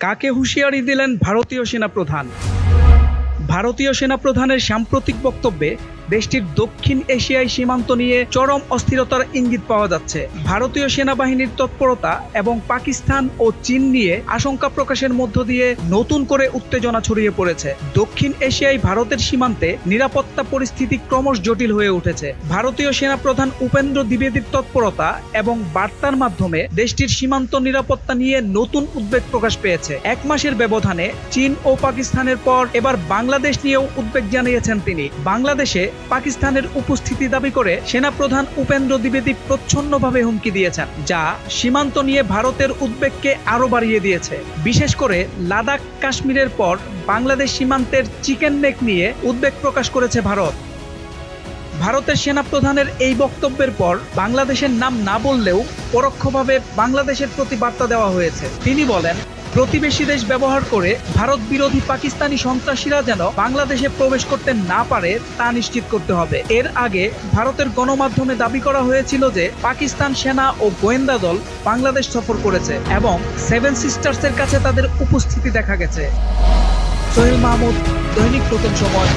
কাকে হুঁশিয়ারি দিলেন ভারতীয় সেনাপ্রধান? ভারতীয় সেনাপ্রধানের সাম্প্রতিক বক্তব্যে দেশটির দক্ষিণ এশিয়ায় সীমান্ত নিয়ে চরম অস্থিরতার ইঙ্গিত পাওয়া যাচ্ছে। ভারতীয় সেনাবাহিনীর তৎপরতা এবং পাকিস্তান ও চীন নিয়ে আশঙ্কা প্রকাশের মধ্য দিয়ে নতুন করে উত্তেজনা ছড়িয়ে পড়েছে। দক্ষিণ এশিয়ায় ভারতের সীমান্তে নিরাপত্তা পরিস্থিতি ক্রমশ জটিল হয়ে উঠেছে। ভারতীয় সেনাপ্রধান উপেন্দ্র দ্বিবেদীর তৎপরতা এবং বার্তার মাধ্যমে দেশটির সীমান্ত নিরাপত্তা নিয়ে নতুন উদ্বেগ প্রকাশ পেয়েছে। এক মাসের ব্যবধানে চীন ও পাকিস্তানের পর এবার বাংলাদেশ নিয়েও উদ্বেগ জানিয়েছেন তিনি। বাংলাদেশে পাকিস্তানের উপস্থিতি দাবি করে সেনাপ্রধান উপেন্দ্র দ্বিবেদী প্রচ্ছন্নভাবে হুমকি দিয়েছেন, যা সীমান্ত নিয়ে ভারতের উদ্বেগকে আরও বাড়িয়ে দিয়েছে। বিশেষ করে লাদাখ, কাশ্মীরের পর বাংলাদেশ সীমান্তের চিকেন নেক নিয়ে উদ্বেগ প্রকাশ করেছে ভারত। ভারতের সেনাপ্রধানের এই বক্তব্যের পর বাংলাদেশের নাম না বললেও পরোক্ষভাবে বাংলাদেশের প্রতি বার্তা দেওয়া হয়েছে। তিনি বলেন প্রতিবেশী দেশ ব্যবহার করে ভারত বিরোধী পাকিস্তানি সন্ত্রাসীরা যেন বাংলাদেশে প্রবেশ করতে না পারে, তা নিশ্চিত করতে হবে। এর আগে ভারতের গণমাধ্যমে দাবি করা হয়েছিল যে পাকিস্তান সেনা ও গোয়েন্দা দল বাংলাদেশ সফর করেছে এবং সেভেন সিস্টার্সের কাছে তাদের উপস্থিতি দেখা গেছে। সোহেল মাহমুদ, দৈনিক প্রথম সময়।